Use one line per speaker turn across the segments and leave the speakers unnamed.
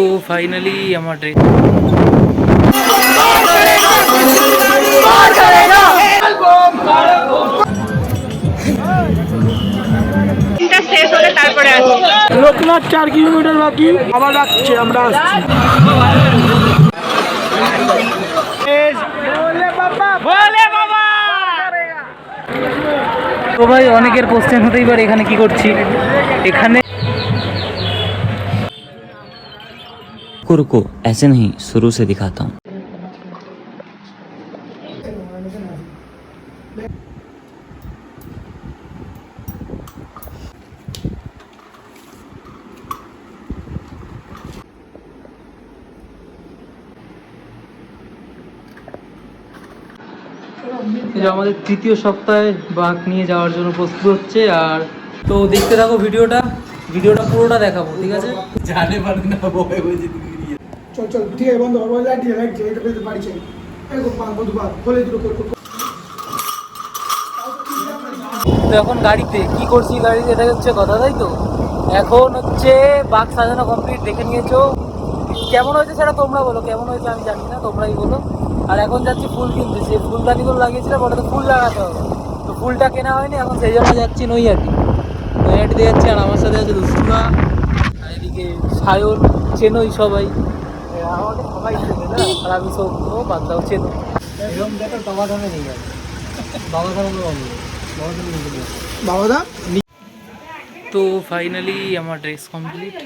তো ফাইনালি আমার
আসি।
লোকনাথ চার কিলোমিটার বাকি। আবার রাখছে আমরা আসছি।
তো ভাই অনেকের কোশ্চেন হতেই পারে এখানে কি করছি? এখানে
रुको रुको ऐसे नहीं शुरू से दिखाता हूँ
এই যে আমাদের তৃতীয় সপ্তাহে বাঘ নিয়ে যাওয়ার জন্য প্রস্তুত হচ্ছে আর তো দেখতে থাকো ভিডিওটা ভিডিওটা পুরোটা দেখাবো ঠিক আছে
চল চল ঠিক আছে লাইট দিয়ে লাইট দিয়ে, এটা পেতে চাই বন্ধু বাদ করে
তো এখন গাড়িতে, কি করছি গাড়িতে এটা হচ্ছে কথা, তাই তো? এখন হচ্ছে বাঘ সাজানো কমপ্লিট দেখে নিয়েছো? কেমন হয়েছে সেটা তোমরা বলো, কেমন হয়েছে আমি জানি না, তোমরাই বলো। আর এখন যাচ্ছি ফুল কিনতে সেই ফুলদানিগুলো লাগিয়েছিলাম ওটাতে ফুল লাগাতে হবে। তো ফুলটা কেনা হয়নি, এখন সেই জন্য যাচ্ছি নৈহাটি। নৈহাটিতে যাচ্ছি আর আমার সাথে আছে দুষ্টুরা আর এদিকে সায়ন, চেনই সবাই। এরকম নিয়ে বাবা তো ফাইনালি আমার ড্রেস কমপ্লিট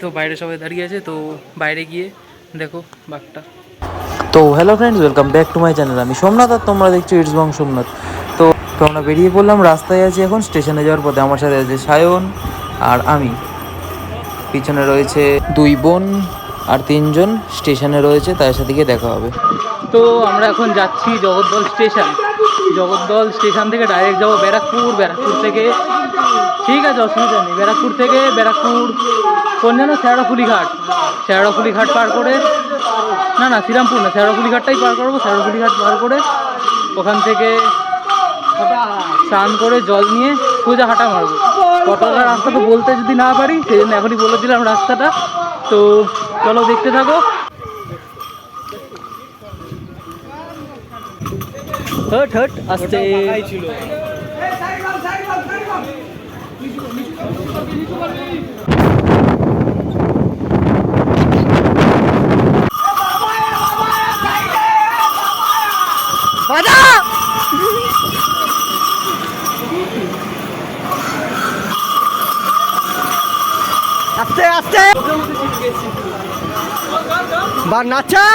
তো বাইরে সবাই দাঁড়িয়ে আছে, তো বাইরে গিয়ে দেখো বাঘটা।
তো hello friends welcome back to my channel আমি সোমনাথ আর তোমরা দেখছ ইটস বং সোমনাথ তো তো আমরা বেরিয়ে পড়লাম, রাস্তায় আছি এখন স্টেশনে যাওয়ার পথে। আমার সাথে আছে সায়ন আর আমি। পিছনে রয়েছে দুই বোন। আর তিনজন স্টেশনে রয়েছে তাদের সাথে গিয়ে দেখা হবে।
তো আমরা এখন যাচ্ছি জগদ্দল স্টেশন। জগদ্দল স্টেশন থেকে ডাইরেক্ট যাব ব্যারাকপুর ব্যারাকপুর থেকে, ঠিক আছে, অসুবিধা নেই। ব্যারাকপুর থেকে ব্যারাকপুর, কোন যেন শেওড়াফুলি ঘাট শেওড়াফুলি ঘাট পার করে, না না, শ্রীরামপুর না শেওড়াফুলি ঘাটটাই পার করব শেওড়াফুলি ঘাট পার করে ওখান থেকে স্নান করে জল নিয়ে সোজা হাঁটা মারবো। কতটা রাস্তা তো বলতে যদি না পারি, সেই জন্য এখনই বলে দিলাম রাস্তাটা। তো চলো দেখতে থাকো। হট হট আসতে
আস্তে আস্তে বা নাচা।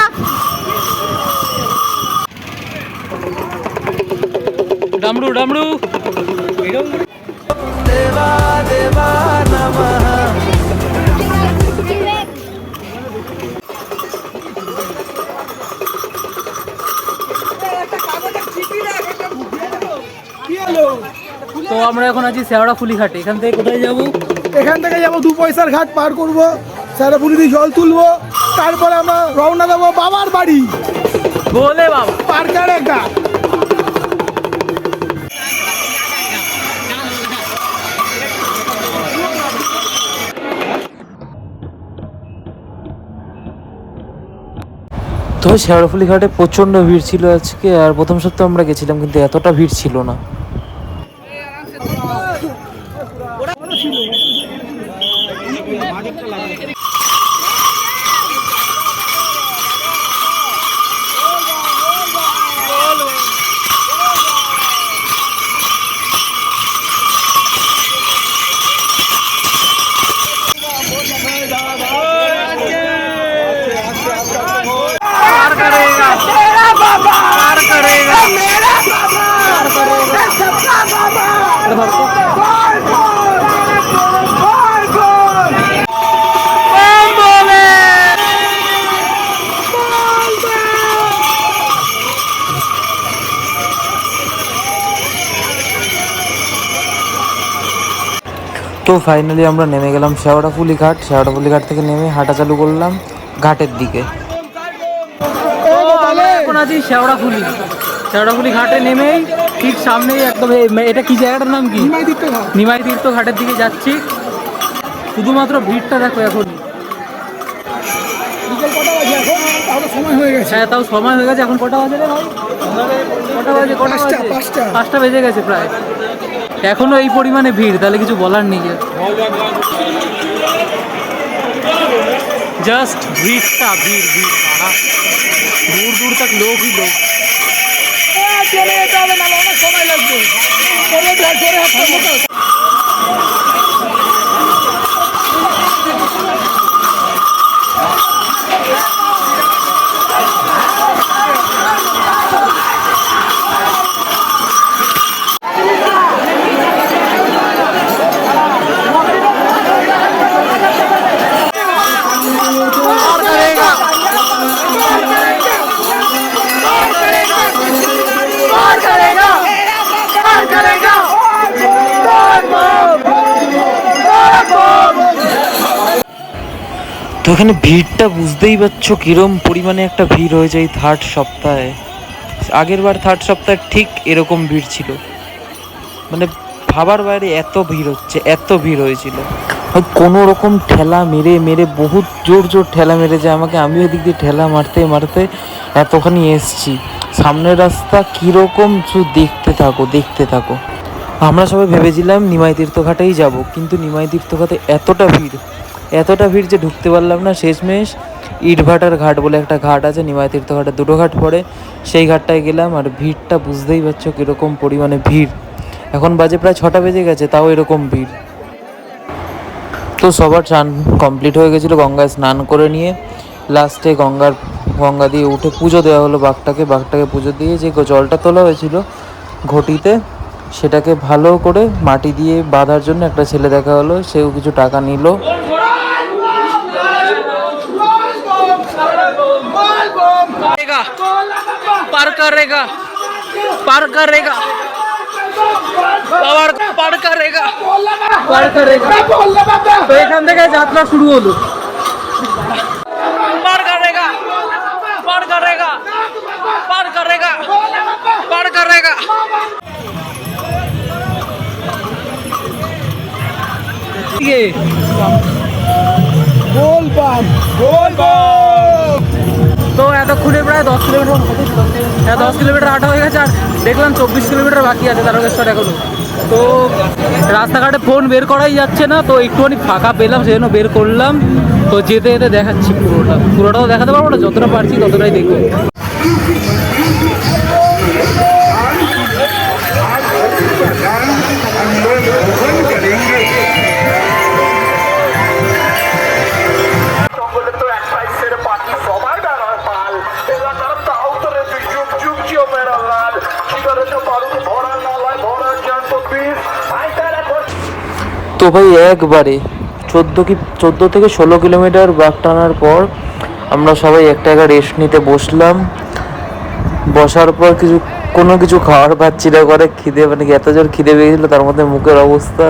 কি হলো
তো আমরা এখন আছি শেওড়া ফুলি ঘাটে এখান থেকে কোথায় যাব?
এখান থেকে যাব দু পয়সার ঘাট পার করব। স্যারাপুরি দিয়ে জল তুলবো। তারপরে আমরা রওনা দেবো বাবার বাড়ি।
বলে বাবা।
পার্কারে ঘাট
তো শেওড়াফুলি ঘাটে প্রচণ্ড ভিড় ছিল আজকে আর প্রথম সপ্তাহে আমরা গেছিলাম কিন্তু এতটা ভিড় ছিল না। তো ফাইনালি আমরা নেমে গেলাম শেওড়াফুলি ঘাট শেওড়াফুলি ঘাট থেকে নেমে হাঁটা চালু করলাম ঘাটের দিকে।
আছি শেওড়া ফুলি শেওড়া ফুলি ঘাটে নেমেই ঠিক সামনেই একদম এটা কি জায়গাটার নাম কি?
নিমাই
তীর্থ ঘাটের দিকে যাচ্ছি। শুধুমাত্র ভিড়টা দেখো এখন।
হয়ে গেছে।
তাও সময় হয়ে গেছে। এখন কটা বাজে রে ভাই? কটা বাজে কটা
পাঁচটা,
বাজে?
পাঁচটা।
পাঁচটা বেজে গেছে প্রায়। এখনও এই পরিমাণে ভিড় তাহলে কিছু বলার নেই। জাস্ট ভিড়টা ভিড় ভিড় দূর দূর তাক লোক ही
হ্যাঁ, চলে যেতে হবে না অনেক সময় লাগবে।
তো এখানে ভিড়টা বুঝতেই পারছ কিরম পরিমাণে একটা ভিড় হয়েছে এই থার্ড সপ্তাহে। আগের বার থার্ড সপ্তাহে ঠিক এরকম ভিড় ছিল। মানে ভাবার বাইরে এত ভিড় হচ্ছে, এত ভিড় হয়েছিল। হয় কোনো রকম ঠেলা মেরে মেরে বহুত জোর জোর ঠেলা মেরেছে আমাকে আমি ওই দিক দিয়ে ঠেলা মারতে মারতে এতখানি এসছি। সামনের রাস্তা কীরকম শুধু দেখতে থাকো দেখতে থাকো। আমরা সবাই ভেবেছিলাম নিমাই তীর্থঘাটেই যাব, কিন্তু নিমাই তীর্থঘাটে এতটা ভিড় এতটা ভিড় যে ঢুকতে পারলাম না শেষমেশ। ইটভাটার ঘাট বলে একটা ঘাট আছে, নিমাই তীর্থঘাটে দুটো ঘাট পড়ে। সেই ঘাটটায় গেলাম আর ভিড়টা বুঝতেই পারছ কীরকম পরিমাণে ভিড়। এখন বাজে প্রায় ছটা বেজে গেছে, তাও এরকম ভিড়। তো সবার স্নান কমপ্লিট হয়ে গেছিল, গঙ্গায় স্নান করে নিয়ে লাস্টে গঙ্গার, গঙ্গা দিয়ে উঠে পুজো দেওয়া হলো বাঘটাকে। বাঘটাকে পুজো দিয়ে যে জলটা তোলা হয়েছিল ঘটিতে, সেটাকে ভালো করে মাটি দিয়ে বাঁধার জন্য একটা ছেলে দেখা হলো, সেও কিছু টাকা নিল।
পার করেগা পার করেগা পাওয়ার পার করেগা পার করেগা তো এখান থেকে যাত্রা শুরু হলো পার করেগা পার করেগা পার করেগা পার করেগা ये।
গোল পাম্প গোল পাম্প
তো এতক্ষণে প্রায় দশ কিলোমিটার হ্যাঁ দশ কিলোমিটার হাঁটা হয়ে গেছে আর দেখলাম চব্বিশ কিলোমিটার বাকি আছে তারকেশ্বর এখনও। তো রাস্তাঘাটে ফোন বের করাই যাচ্ছে না, তো একটুখানি ফাঁকা পেলাম সেই জন্য বের করলাম। তো যেতে যেতে দেখাচ্ছি পুরোটা। পুরোটাও দেখাতে পারব না, যতটা পারছি ততটাই দেখব।
তো
ভাই একবারে। চোদ্দ কি, চোদ্দ থেকে ষোলো কিলোমিটার বাঘ টানার পর আমরা সবাই একটা জায়গায় রেস্ট নিতে বসলাম। বসার পর কিছু, কোনো কিছু খাওয়ার পাচ্ছি না করে খিদে মানে এত জোর খিদে পেয়ে গেছিল তার মধ্যে মুখের অবস্থা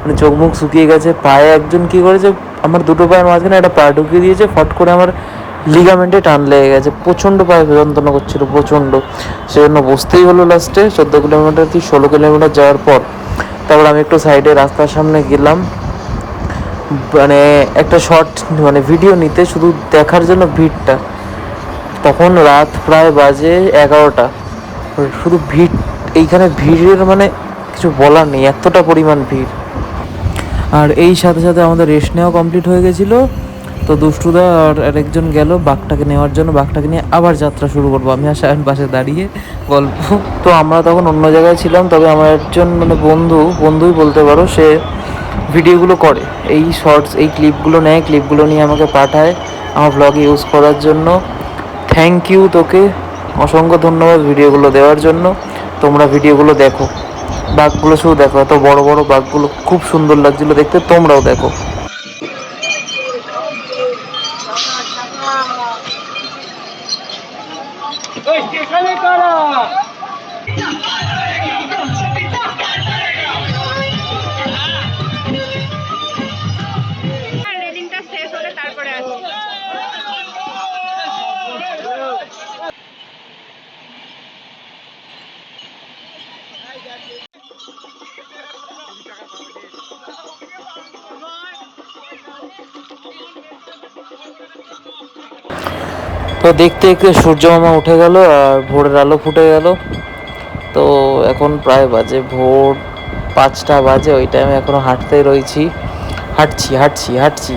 মানে চোখ মুখ শুকিয়ে গেছে। পায়ে একজন কি করেছে, আমার দুটো পায়ের মাঝখানে একটা পা ঢুকিয়ে দিয়েছে, ফট করে আমার লিগামেন্টে টান লেগে গেছে। প্রচণ্ড পায়ে যন্ত্রণা করছিল, প্রচণ্ড। সেজন্য বসতেই হলো লাস্টে চোদ্দ কিলোমিটার কি ষোলো কিলোমিটার যাওয়ার পর তারপর আমি একটু সাইডে রাস্তার সামনে গেলাম। মানে একটা শর্ট মানে ভিডিও নিতে, শুধু দেখার জন্য ভিড়টা। তখন রাত প্রায় বাজে এগারোটা। শুধু ভিড়, এইখানে ভিড়ের মানে কিছু বলার নেই, এতটা পরিমাণ ভিড়। আর এই সাথে সাথে আমাদের রেস্ট নেওয়া কমপ্লিট হয়ে গেছিল। তো দুষ্টুদা আর আরেকজন গেল বাঘটাকে নেওয়ার জন্য। বাঘটাকে নিয়ে আবার যাত্রা শুরু করব। আমি আর সায়ন পাশে দাঁড়িয়ে গল্প। তো আমরা তখন অন্য জায়গায় ছিলাম, তবে আমার একজন মানে বন্ধু, বন্ধুই বলতে পারো, সে ভিডিওগুলো করে। এই শর্টস, এই ক্লিপগুলো নেয়, ক্লিপগুলো নিয়ে আমাকে পাঠায় আমার ব্লগে ইউজ করার জন্য। থ্যাংক ইউ তোকে অসংখ্য ধন্যবাদ ভিডিওগুলো দেওয়ার জন্য। তোমরা ভিডিওগুলো দেখো। বাঘগুলো শুধু দেখো, এত বড় বড় বাঘগুলো খুব সুন্দর লাগছিল দেখতে, তোমরাও দেখো। তো দেখতে দেখতে সূর্য মামা উঠে গেল আর ভোরের আলো ফুটে গেল। তো এখন প্রায় বাজে ভোর পাঁচটা বাজে, ওই টাইমে এখনও হাঁটতে রয়েছি। হাঁটছি হাঁটছি হাঁটছি।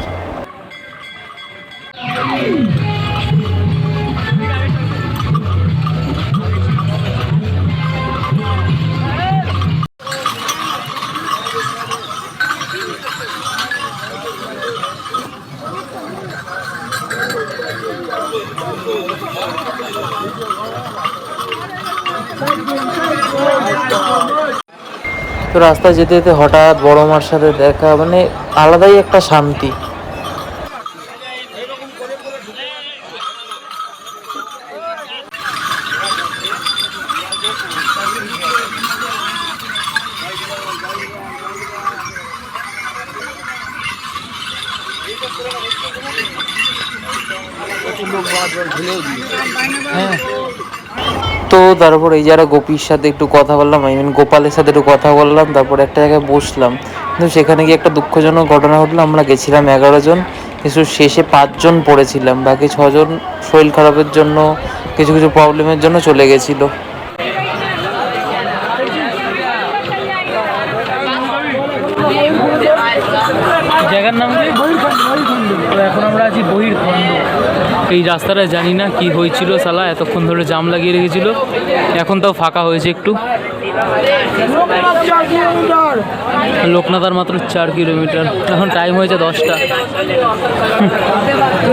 তো রাস্তায় যেতে যেতে হঠাৎ বড় মার সাথে দেখা মানে আলাদাই একটা শান্তি তো তারপর এই যারা গোপীর সাথে একটু কথা বললাম আই মিন গোপালের সাথে একটু কথা বললাম, তারপর একটা জায়গায় বসলাম। কিন্তু সেখানে গিয়ে একটা দুঃখজনক ঘটনা ঘটলো, আমরা গেছিলাম এগারো জন কিছু শেষে পাঁচজন পড়েছিলাম, বাকি ছজন শরীর খারাপের জন্য, কিছু কিছু প্রবলেমের জন্য চলে গেছিল
জায়গার নাম কি তো এখন আমরা আছি বহির খণ্ড এই রাস্তাটা জানি না কি হয়েছিল সালা এতক্ষণ ধরে জাম লাগিয়ে রেখেছিল। এখন তাও ফাঁকা হয়েছে একটু। লোকনাথ আর মাত্র চার কিলোমিটার। এখন টাইম হয়েছে দশটা।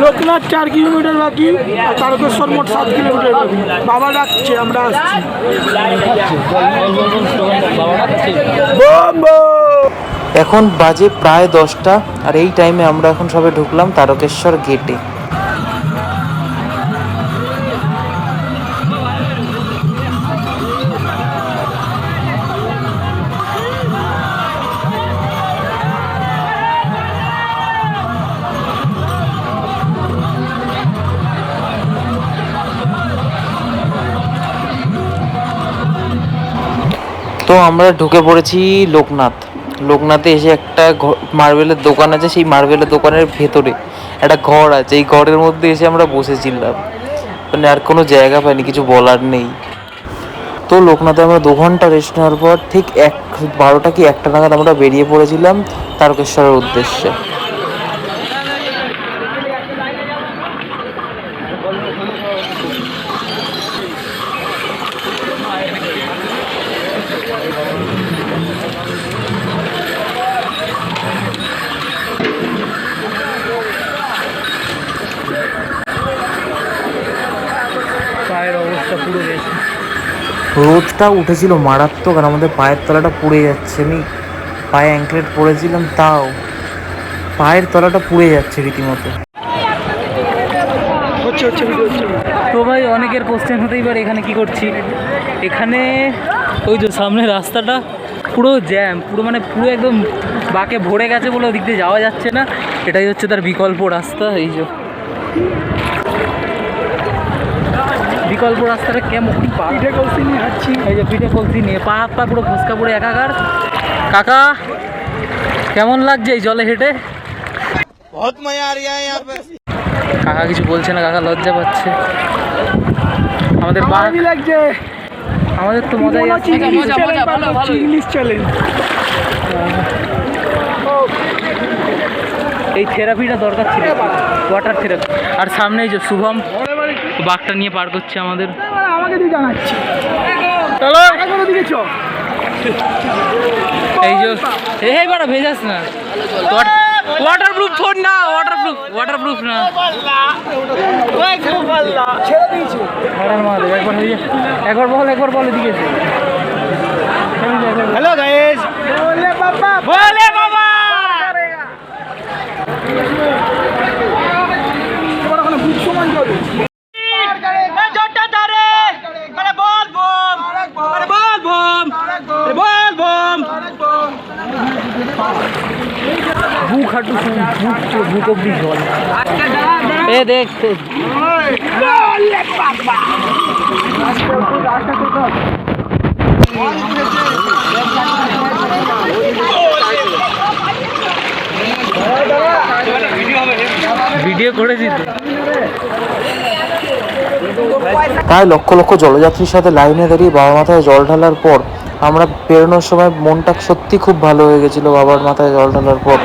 লোকনাথ চার কিলোমিটার বাকি আর তারকেশ্বর মোট সাত কিলোমিটার বাকি। বাবা ডাকছে আমরা আসছি। বোম বোম
এখন বাজে প্রায় দশটা আর এই টাইমে আমরা এখন সবে ঢুকলাম তারকেশ্বর গেটে তো আমরা ঢুকে পড়েছি লোকনাথ। লোকনাথে এসে একটা মার্বেলের দোকান আছে, সেই মার্বেলের দোকানের ভেতরে একটা ঘর আছে। এই ঘরের মধ্যে এসে আমরা বসেছিলাম। মানে আর কোনো জায়গা পাইনি, কিছু বলার নেই। তো লোকনাথে আমরা দু ঘণ্টা রেস্ট নেওয়ার পর ঠিক এক বারোটা কি একটা নাগাদ আমরা বেরিয়ে পড়েছিলাম তারকেশ্বরের উদ্দেশ্যে। রোদটা উঠেছিল মারাত্মক আর আমাদের পায়ের তলাটা পুড়ে যাচ্ছে আমি পায়ে অ্যাঙ্কলেট পরেছিলাম তাও। পায়ের তলাটা পুড়ে যাচ্ছে রীতিমতো।
তো ভাই অনেকের কোশ্চেন হতেই পারে এখানে কি করছি? এখানে ওই যে সামনে রাস্তাটা পুরো জ্যাম পুরো মানে পুরো একদম বাকে ভরে গেছে বলে ওদিক দিয়ে যাওয়া যাচ্ছে না। এটাই হচ্ছে তার বিকল্প রাস্তা এই যে। বিকল্প রাস্তাটা কেমন? পা
পিঠে কলসি নিয়ে হাঁটছি।
এই যে পিঠে কলসি নিয়ে পা হাত পা পুরো ফুসকা পুরো একাকার। কাকা কেমন লাগছে এই জলে হেঁটে? কাকা কিছু বলছে না কাকা লজ্জা পাচ্ছে। আমাদের বা
ভালোই লাগছে?
আমাদের তো মজাই আছে।
বার করছি, ইংলিশ চ্যালেঞ্জ
এই থেরাপিটা দরকার ছিল। ওয়াটার থেরাপি আর সামনে এই যে শুভম। বাঘটা নিয়ে পার করছে আমাদের।
আমাকে দিয়ে জানাচ্ছি।
এই যে এই বাড়া ভেজাস না। ওয়াটার প্রুফ ফোন না ওয়াটার প্রুফ ওয়াটার প্রুফ না
দিয়েছি
একবার বল একবার বলে দিকেছে
হ্যালো গাইস বলে বাবা
বলে বাবা
তোমার ওখানে বুক সমান যাবে
বুক হাঁটু বুক বুক অব্দি জল ভিডিও করেছি তো।
প্রায় লক্ষ লক্ষ জলযাত্রীর সাথে লাইনে দাঁড়িয়ে বাবার মাথায় জল ঢালার পর আমরা বেরোনোর সময় মনটা সত্যি খুব ভালো হয়ে গেছিল বাবার মাথায় জল ঢালার পর।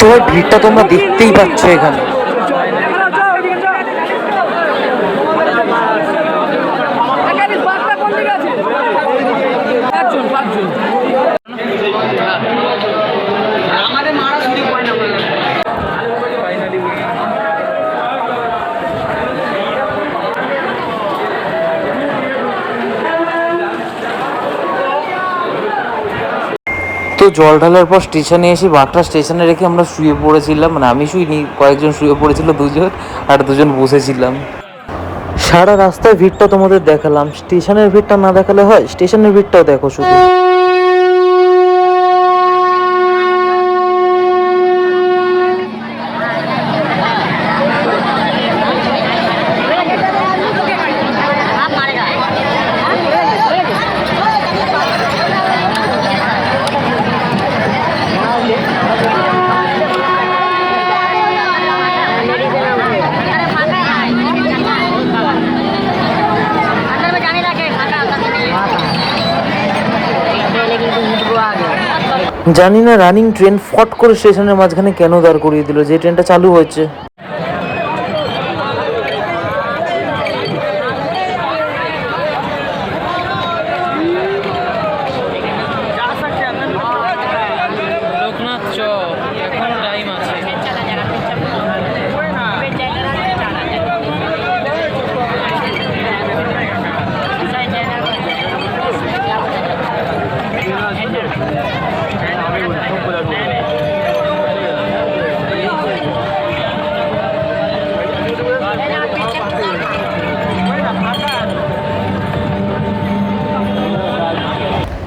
তো ওই ভিড়টা তোমরা দেখতেই পাচ্ছ এখানে। জল ঢালার পর স্টেশনে এসে বাঘটা স্টেশনে রেখে আমরা শুয়ে পড়েছিলাম। মানে আমি শুইনি, কয়েকজন শুয়ে পড়েছিল, দুজন আর দুজন বসেছিলাম। সারা রাস্তায় ভিড়টা তোমাদের দেখালাম। স্টেশনের ভিড়টা না দেখালে হয়, স্টেশনের ভিড়টাও দেখো শুধু। জানি না রানিং ট্রেন ফট করে স্টেশনের মাঝখানে কেন দাঁড় করিয়ে দিল? যে ট্রেনটা চালু হয়েছে।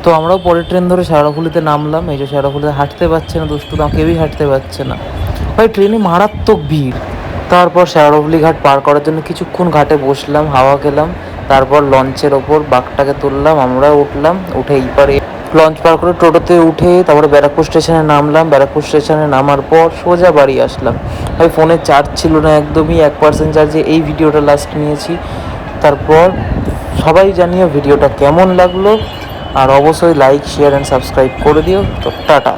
তো আমরাও পরের ট্রেন ধরে শেওড়াফুলিতে নামলাম। এই যে শেওড়াফুলিতে হাঁটতে পারছে না, দুষ্টু তো কেউই হাঁটতে পারছে না। ভাই ট্রেনে মারাত্মক ভিড়। তারপর শেওড়াফুলি ঘাট পার করার জন্য কিছুক্ষণ ঘাটে বসলাম, হাওয়া খেলাম। তারপর লঞ্চের ওপর বাঘটাকে তুললাম, আমরা উঠলাম, উঠে এই পারে লঞ্চ পার করে টোটোতে উঠে তারপরে ব্যারাকপুর স্টেশনে নামলাম। ব্যারাকপুর স্টেশনে নামার পর সোজা বাড়ি আসলাম। ভাই, ফোনে চার্জ ছিল না একদমই, এক পার্সেন্ট চার্জে এই ভিডিওটা লাস্ট নিয়েছি। তারপর সবাই জানিও ভিডিওটা কেমন লাগল? আর অবশ্যই লাইক শেয়ার অ্যান্ড সাবস্ক্রাইব করে দিও। তো টাটা।